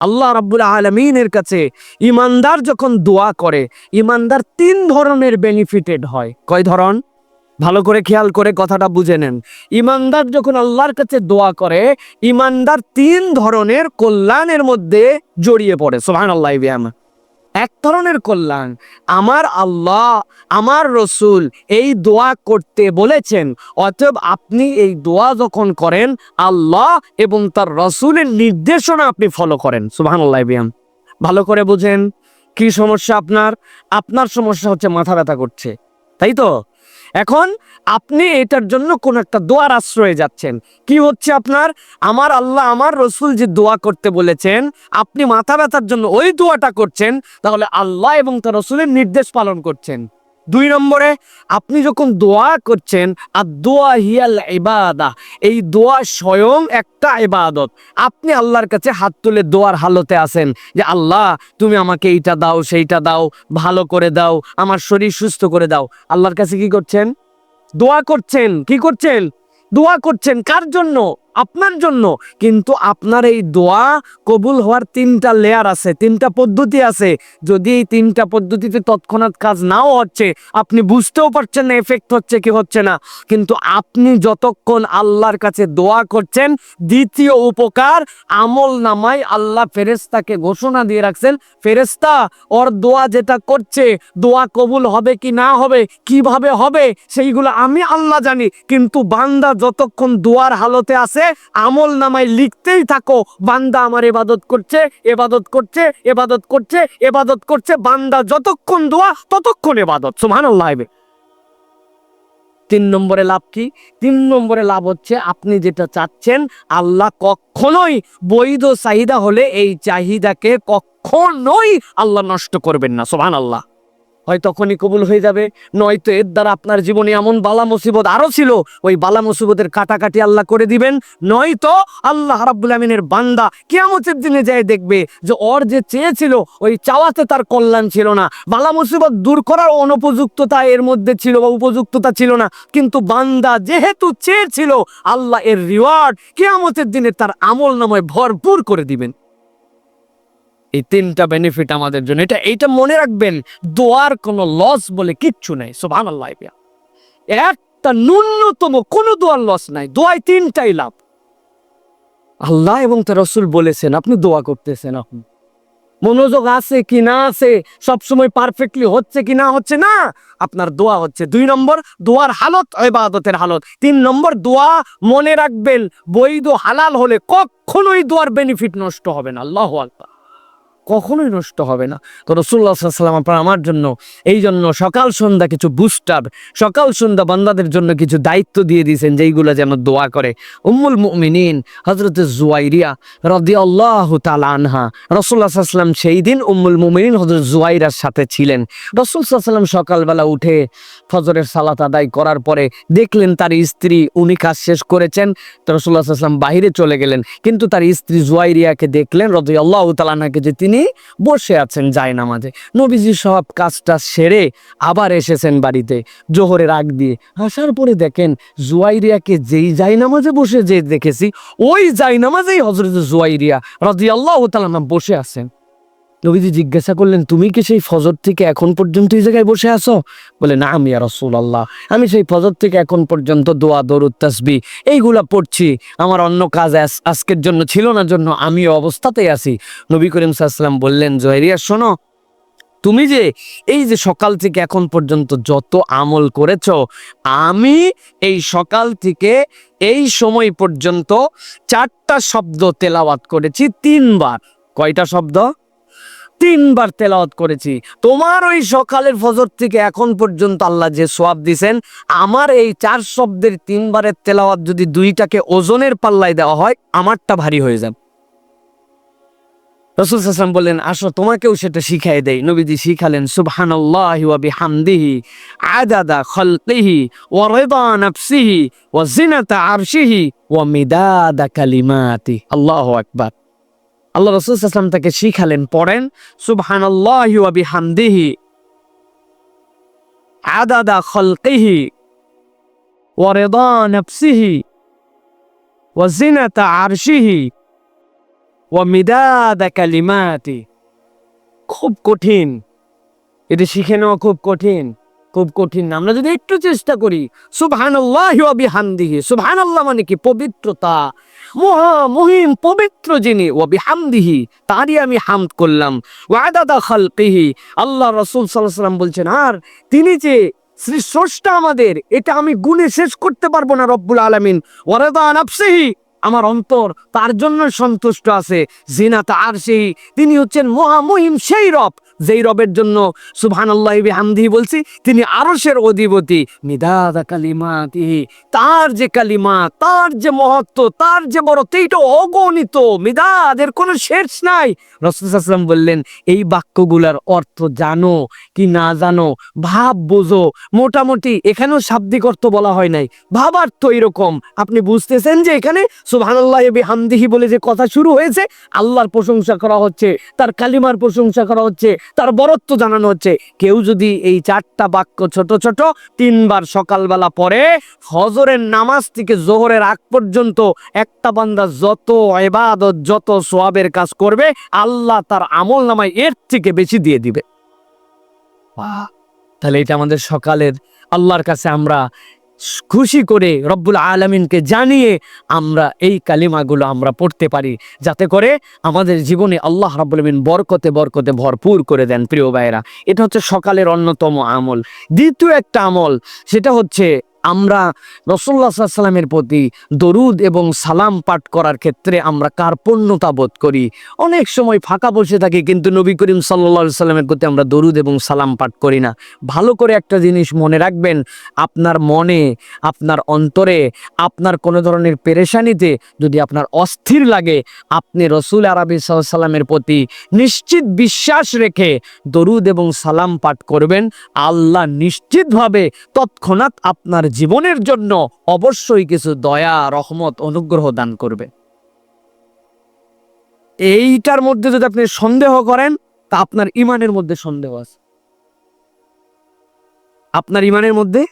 আল্লাহ রাব্বুল আলমিনের কাছে ইমানদার যখন দোয়া করে ইমানদার তিন ধরনের বেনিফিটেড হয়। কয় ধরন? ভালো করে খেয়াল করে কথাটা বুঝে নেন। ইমানদার যখন আল্লাহর কাছে দোয়া করে ইমানদার তিন ধরনের কল্যাণের মধ্যে জড়িয়ে পড়ে। সোহান আল্লাহ এক ধরনের কল্যাণ। আমার আল্লাহ, আমার রসুল এই দোয়া করতে বলেছেন। অতএব আপনি এই দোয়া যখন করেন, আল্লাহ এবং তার রসুলের নির্দেশনা আপনি ফলো করেন। সুবাহান আল্লাহ বিয়াম ভালো করে বুঝেন, কি সমস্যা আপনার? আপনার সমস্যা হচ্ছে মাথা ব্যথা করছে। তাই তো? এখন আপনি এটার জন্য কোন একটা দোয়ার আশ্রয়ে যাচ্ছেন। কি হচ্ছে আপনার? আমার আল্লাহ, আমার রসুল যে দোয়া করতে বলেছেন, আপনি মাথা ব্যথার জন্য ওই দোয়াটা করছেন, তাহলে আল্লাহ এবং তার রসুলের নির্দেশ পালন করছেন। দুই নম্বরে, আপনি যখন দোয়া করছেন আর দোয়া হিয়াল ইবাদা এই দোয়া স্বয়ং একটা ইবাদত। আপনি আল্লাহর কাছে হাত তুলে দোয়ার হালতে আছেন যে, আল্লাহ, তুমি আমাকে এইটা দাও, সেইটা দাও, ভালো করে দাও, আমার শরীর সুস্থ করে দাও। আল্লাহর কাছে কি করছেন? দোয়া করছেন। কি করছেন? দোয়া করছেন কার জন্য? আপনার জন্য। কিন্তু আপনার এই দোয়া কবুল হওয়ার তিনটা লেয়ার আছে, তিনটা পদ্ধতি আছে। যদি এই তিনটা পদ্ধতিতে তৎক্ষণাৎ কাজ নাও হচ্ছে, আপনি বুঝতেও পারছেন না এফেক্ট হচ্ছে কি হচ্ছে না। কিন্তু আপনি যতক্ষণ আল্লাহর কাছে দোয়া করছেন, দ্বিতীয় উপকার, আমল নামায় আল্লাহ ফেরেস্তাকে ঘোষণা দিয়ে রাখছেন ফেরেস্তা ওর দোয়া যেটা করছে, দোয়া কবুল হবে কি না হবে, কীভাবে হবে, সেইগুলো আমি আল্লাহ জানি। কিন্তু বান্দা যতক্ষণ দোয়ার হালতে আছে আমল নামায় লিখতেই থাকো, বান্দা আমার এবাদত করছে এবাদত করছে এবাদত করছে এবাদত করছে, বান্দা যতক্ষণ দোয়া, ততক্ষণ এবাদত সুমান আল্লাহ তিন নম্বরে লাভ কি? তিন নম্বরে লাভ হচ্ছে আপনি যেটা চাচ্ছেন, আল্লাহ কখনোই বৈধ চাহিদা হলে এই চাহিদাকে কখনোই আল্লাহ নষ্ট করবেন না সোহান আল্লাহ হয় তখনই কবুল হয়ে যাবে। নয়তো এর দ্বারা আপনার জীবনে এমন বালা মুসিবত আরও ছিল, ওই বালা মুসিবতের কাটাকাটি আল্লাহ করে দিবেন। নয়তো আল্লাহ রাব্বুল আমিনের বান্দা কিয়ামতের দিনে যায় দেখবে যে ওর যে চেয়েছিল, ওই চাওয়াতে তার কল্যাণ ছিল না। বালা মুসিবত দূর করার অনুপযুক্ততা এর মধ্যে ছিল বা উপযুক্ততা ছিল না। কিন্তু বান্দা যেহেতু চেয়েছিল, আল্লাহ এর রিওয়ার্ড কিয়ামতের দিনে তার আমল নামায় ভরপুর করে দিবেন। এই তিনটা বেনিফিট আমাদের জন্য। এটা, এইটা মনে রাখবেন, দোয়ার কোনো লস বলে কিচ্ছু নাই। সোভান আল্লাহ একটা ন্যূনতম কোনো দোয়ার লস নাই। দোয়ায় তিনটাই লাভ। আল্লাহ এবং তার রসুল বলেছেন, আপনি দোয়া করতেছেন আপনি মনোযোগ আছে কি না আছে, সবসময় পারফেক্টলি হচ্ছে কি না হচ্ছে না, আপনার দোয়া হচ্ছে। দুই নম্বর, দোয়ার হালত ইবাদতের হালত। তিন নম্বর, দোয়া মনে রাখবেন, বৈধ, হালাল হলে কখনোই দোয়ার বেনিফিট নষ্ট হবে না। আল্লাহ আকবার। কখনোই নষ্ট হবে না। তো রসুল্লাহ সাল্লাম আপনার আমার জন্য এই জন্য সকাল সন্ধ্যা কিছু বুস্টার সকাল সন্ধ্যা বান্দাদের জন্য কিছু দায়িত্ব দিয়ে দিয়েছেন যেইগুলো যেন দোয়া করে। উম্মুল মুমিনিন হজরত জুয়াইরিয়া রদি আল্লাহ আনহা রসুল্লাহ সাল্লাম সেই দিন উম্মুল মুমিনিন হজরত জুয়াইরার সাথে ছিলেন। রসুল সাল্লাম সকালবেলা উঠে ফজরের সালাত আদায় করার পরে দেখলেন তার স্ত্রী উনি কাজ শেষ করেছেন রসুল্লাহ সাল্লাম বাহিরে চলে গেলেন। কিন্তু তার স্ত্রী জুয়াইরিয়াকে দেখলেন রদি আল্লাহ তালানাকে যে তিনি বসে আছেন যায় নামাজে নবীজি সব কাজটা সেরে আবার এসেছেন বাড়িতে। জোহরের আগ দিয়ে আসার পরে দেখেন জুয়াইরিয়াকে যেই যাই নামাজে বসে যে দেখেছি, ওই যাই নামাজেই হজরত জুয়াইরিয়া রাজি আল্লাহ বসে আছেন। নবীজি জিজ্ঞাসা করলেন, তুমি কি সেই ফজর থেকে এখন পর্যন্ত এই জায়গায় বসে আছো? বলে না আমি আর আল্লাহ আমি সেই ফজর থেকে এখন পর্যন্ত দোয়া, দরুদ তাসবি এইগুলা পড়ছি। আমার অন্য কাজ আজ- আজকের জন্য ছিল না, জন্য আমি অবস্থাতেই আছি। নবী করিম সাল্লাম বললেন, জহেরিয়া, শোনো, তুমি যে এই যে সকাল থেকে এখন পর্যন্ত যত আমল করেছ, আমি এই সকাল থেকে এই সময় পর্যন্ত চারটা শব্দ তেলাওয়াত করেছি তিনবার। কয়টা শব্দ? তিনবার তেলাওয়াত করেছি। তোমার ওই সকালের ফজর থেকে এখন পর্যন্ত আল্লাহ যে সোয়াব দিছেন, আমার এই চার শব্দের তিনবারের তেলাওয়াত যদি দুইটাকে ওজনের পাল্লায় দেওয়া হয়, আমারটা ভারী হয়ে যাবে। রসুল হাসান বললেন, আসো, তোমাকেও সেটা শিখাই দেয় নবীজি শিখালেন, সুবহানাল্লাহি আল্লাহু আকবার। আল্লাহ রসুল হাসান তাকে শিখালেন, পড়েন, সুবহানাল্লাহি ওয়া বিহামদিহি, আদাদা খালকিহি, ওয়া রিদা নাফসিহি, ওয়া জিনাতা আরশিহি ও মিদাদা কালিমাতি। খুব কঠিন। এটা শিখে নেওয়া খুব কঠিন খুব কঠিন না। আমরা যদি একটু চেষ্টা করি, সুবহানাল্লাহ ওয়া বিহামদিহি, সুবহানাল্লাহ মানে কি? পবিত্রতা। মহা মহিম পবিত্র যিনি ও বিহামদিহি তারই আমি হামদ করলাম। ওয়াদাদা খালকিহি, আল্লাহ রসুল সাল্লাহ সাল্লাম বলছেন, আর তিনি যে শ্রী স্রষ্টা আমাদের, এটা আমি গুণে শেষ করতে পারব না রব্বুল আলমিন। ওয়ারাদা নাফসিহি, আমার অন্তর তার জন্য সন্তুষ্ট আছে। জিনাতা আর সেই তিনি হচ্ছেন মহামহিম সেই রব। যেই রবের জন্য সুবহান আল্লাহ হামদি বলছি, তিনি আরশের অধিপতি। মিদাদা কালিমাতি তার যে কালিমা, তার যে মহত্ব, তার যে বড়ত্ব এইটা অগণিত। মিদাদের কোনো শেষ নাই। রসুলাম বললেন, এই বাক্যগুলার অর্থ জানো কি না জানো? ভাব বোঝো। মোটামুটি এখানেও শাব্দিক অর্থ বলা হয় নাই। ভাবার্থ এরকম। আপনি বুঝতেছেন যে এখানে সুবহানাল্লাহ হামদিহি বলে যে কথা শুরু হয়েছে, আল্লাহর প্রশংসা করা হচ্ছে, তার কালিমার প্রশংসা করা হচ্ছে তার বরত্ব জানানো হচ্ছে কেউ যদি এই চারটা বাক্য ছোট ছোট তিনবার সকালবেলা পরে হজরের নামাজ থেকে জোহরের আগ পর্যন্ত একটা বান্দা যত এবাদত যত সোয়াবের কাজ করবে, আল্লাহ তার আমল নামায় এর থেকে বেশি দিয়ে দিবে! তাহলে এটা আমাদের সকালের আল্লাহর কাছে আমরা খুশি করে রব্বুল আলমিনকে জানিয়ে আমরা এই কালিমাগুলো আমরা পড়তে পারি। যাতে করে আমাদের জীবনে আল্লাহ রাবুল আলমিন বরকতে বরকতে ভরপুর করে দেন, প্রিয় ভাইয়েরা। এটা হচ্ছে সকালের অন্যতম আমল। দ্বিতীয় একটা আমল, সেটা হচ্ছে আমরা রসল্লা সাল্লামের প্রতি দরুদ এবং সালাম পাঠ করার ক্ষেত্রে আমরা কার্পণ্যতা বোধ করি। অনেক সময় ফাঁকা বসে থাকি, কিন্তু নবী করিম সাল্লা সাল্লামের প্রতি আমরা দরুদ এবং সালাম পাঠ করি না। ভালো করে একটা জিনিস মনে রাখবেন, আপনার মনে, আপনার অন্তরে, আপনার কোনো ধরনের পেরেশানিতে যদি আপনার অস্থির লাগে, আপনি রসুল আরবি সাল্লামের প্রতি নিশ্চিত বিশ্বাস রেখে দরুদ এবং সালাম পাঠ করবেন। আল্লাহ নিশ্চিতভাবে তৎক্ষণাৎ আপনার জীবনের জন্য অবশ্যই কিছু দয়া, রহমত, অনুগ্রহ দান করবে। এইটার মধ্যে যদি আপনি সন্দেহ করেন, তা আপনার ইমানের মধ্যে সন্দেহ আছে। আপনার ইমানের মধ্যে?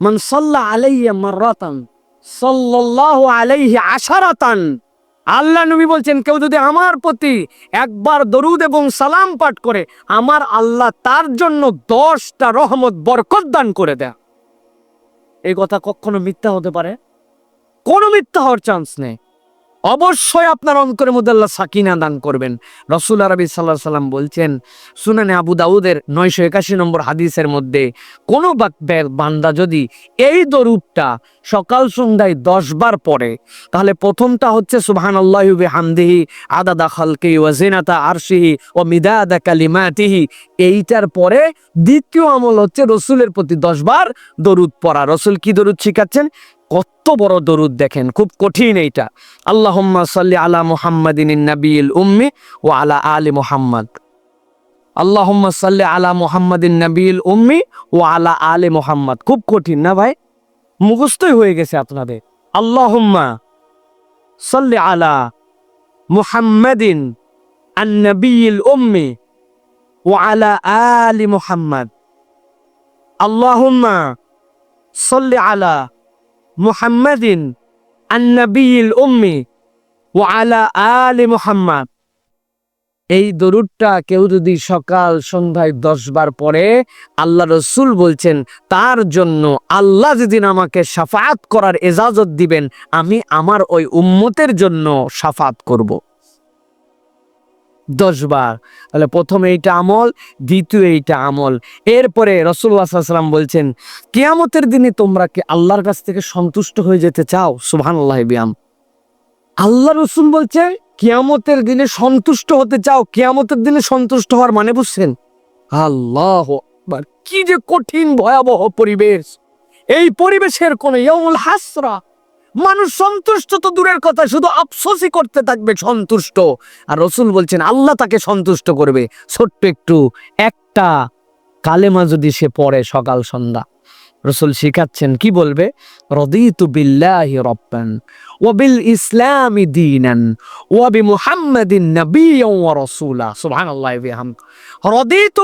মান সাল্লা আলাইয়া মাররাতান, সাল্লাল্লাহু আলাইহি আশারাতান। আল্লাহ নবী বলছেন, কেউ যদি আমার প্রতি একবার দরুদ এবং সালাম পাঠ করে, আমার আল্লাহ তার জন্য দশটা রহমত, বরকত দান করে দেয়। এই কথা কখনো মিথ্যা হতে পারে? কোনো মিথ্যা হওয়ার চান্স নেই। অবশ্যই আপনার অন্তরের মধ্যে আল্লাহ সাকিনা দান করবেন। রসুল আরবি সাল্লাহ সাল্লাম বলছেন, সুনানে আবু দাউদের নয়শো একাশি নম্বর হাদিসের মধ্যে, কোনো বান্দা যদি এই দরুদটা সকাল সন্ধ্যায় দশ বার পড়ে, তাহলে প্রথমটা হচ্ছে সুবহান আল্লাহ হামদিহি আদাদা খালকি ওয়াজিনাতা আরশিহি ও মিদাদা কালিমাতিহি। এইটার পরে দ্বিতীয় আমল হচ্ছে রসুলের প্রতি দশ বার দরুদ পড়া। রসুল কি দরুদ শিখাচ্ছেন? কত বড় দরুদ দেখেন, খুব কঠিন এইটা। আল্লাহুম্মা সাল্লি আলা মুহাম্মাদিন নবীল উম্মি ও আলা আলি মুহাম্মদ। আল্লাহুম্মা সাল্লি আলা মুহাম্মাদিন নবীল উম্মি ও আলা আলি মুহাম্মদ। খুব কঠিন না ভাই? মুখস্থই হয়ে গেছে আপনাদের। আল্লাহুম্মা সাল্লি আলা মুহাম্মাদিন আন নবীল উম্মি ও আলা আলি মুহাম্মদ। আল্লাহম্মা সাল্লি আলা মুহাম্মাদিন আন্নাবিল উম্মি ও আলা আলে মুহাম্মাদ। এই দরুদটা কেউ যদি সকাল সন্ধ্যায় দশ বার পরে আল্লাহ রসুল বলছেন, তার জন্য আল্লাহ যেদিন আমাকে সাফাত করার এজাজত দিবেন, আমি আমার ওই উম্মতের জন্য সাফাত করব। দশ বার তাহলে প্রথম এইটা আমল, দ্বিতীয় এইটা আমল। এরপরে রসুল্লাহ সাল্লাম বলছেন, কিয়ামতের দিনে তোমরা কি আল্লাহর কাছ থেকে সন্তুষ্ট হয়ে যেতে চাও? সুবহান আল্লাহ বিয়াম। আল্লাহ রসুল বলছে কেয়ামতের দিনে সন্তুষ্ট হতে চাও? কেয়ামতের দিনে সন্তুষ্ট হওয়ার মানে বুঝছেন? আল্লাহ কি যে কঠিন ভয়াবহ পরিবেশ। এই পরিবেশের কোন হাসরা মানুষ সন্তুষ্ট তো দূরের কথা, শুধু আফসোসই করতে থাকবে সন্তুষ্ট। আর রসুল বলছেন, আল্লাহ তাকে সন্তুষ্ট করবে। ছোট্ট একটু, একটা কালেমা যদি সে পড়ে সকাল সন্ধ্যা। রসুল শিখাচ্ছেন, কি বলবে? রদিত বিল্লাহি রব্বান। ওয়াবিল ইসলামি দিনান ওয়াবি মুহাম্মাদিন নাবিয়্যান ওয়া রাসূলা সুবহানাল্লাহি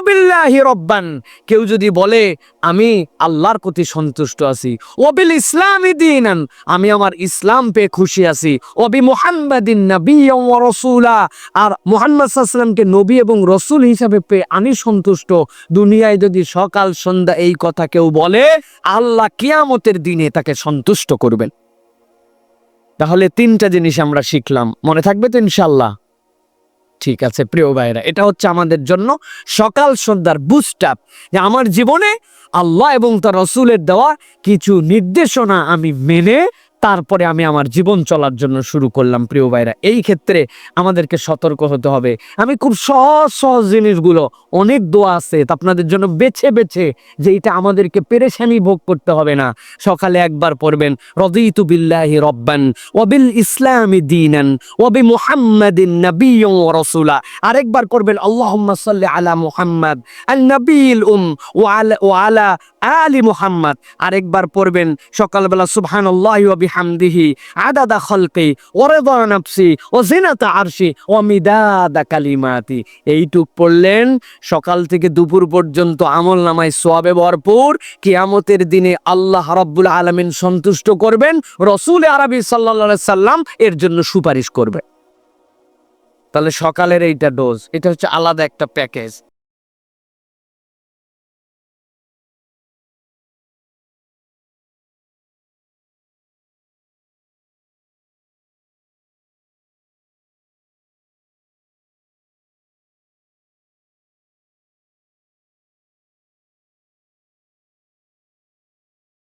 বিল্লাহি রাব্বান কেউ যদি বলে, আমি আল্লাহর প্রতি সন্তুষ্ট আছি। ওয়াবিল ইসলামি দিনান আমি আমার ইসলাম পেয়ে খুশি আছি। ওয়াবি মুহাম্মাদিন নাবিয়্যান ওয়া রাসূলা আর মুহাম্মদ সাল্লাল্লাহু আলাইহি নবী এবং রসুল হিসাবে পেয়ে আমি সন্তুষ্ট। দুনিয়ায় যদি সকাল সন্ধ্যা এই কথা কেউ বলে, আল্লাহ কিয়ামতের দিনে তাকে সন্তুষ্ট করবেন। তাহলে তিনটা জিনিস আমরা শিখলাম। মনে থাকবে তো ইনশাল্লাহ ঠিক আছে, প্রিয় ভাইরা এটা হচ্ছে আমাদের জন্য সকাল সন্ধ্যার বুস্ট আপ যে আমার জীবনে আল্লাহ এবং তার রসুলের দেওয়া কিছু নির্দেশনা আমি মেনে তারপরে আমি আমার জীবন চলার জন্য শুরু করলাম, প্রিয় ভাইরা। এই ক্ষেত্রে আমাদেরকে সতর্ক হতে হবে। আমি খুব সহজ সহজ জিনিসগুলো, অনেক দোয়া আছে আপনাদের জন্য বেছে বেছে, যে এটা আমাদেরকে পেরেশানি ভোগ করতে হবে না। সকালে একবার পড়বেন, রদিতু বিল্লাহি রব্বান ওবিল ইসলামি ওয়াবি মুহাম্মাদিন নাবিয়্যান ওয়া রাসূলা। আরেকবার করবেন, আল্লাহুম্মা সাল্লি আলা মুহাম্মাদ আন নাবিয়িল উম ওয়া আলা আলা আলি মুহাম্মাদ। আরেকবার পড়বেন, সকালবেলা সুবহানাল্লাহি ওয়া বিহামদিহি আদাদা খালকি ওয়া রিদা নাফসি ওয়া জিনাতা আরশি ওয়া মিদাদা কালিমাতি। এইটুক পড়লেন, সকাল থেকে দুপুর পর্যন্ত আমল নামায় সোয়াবে ভরপুর। কিয়ামতের দিনে আল্লাহ রাব্বুল আলামিন সন্তুষ্ট করবেন, রসুল আরবি সাল্লাল্লাহু সাল্লাম এর জন্য সুপারিশ করবে। তাহলে সকালের এইটা ডোজ এটা হচ্ছে আলাদা একটা প্যাকেজ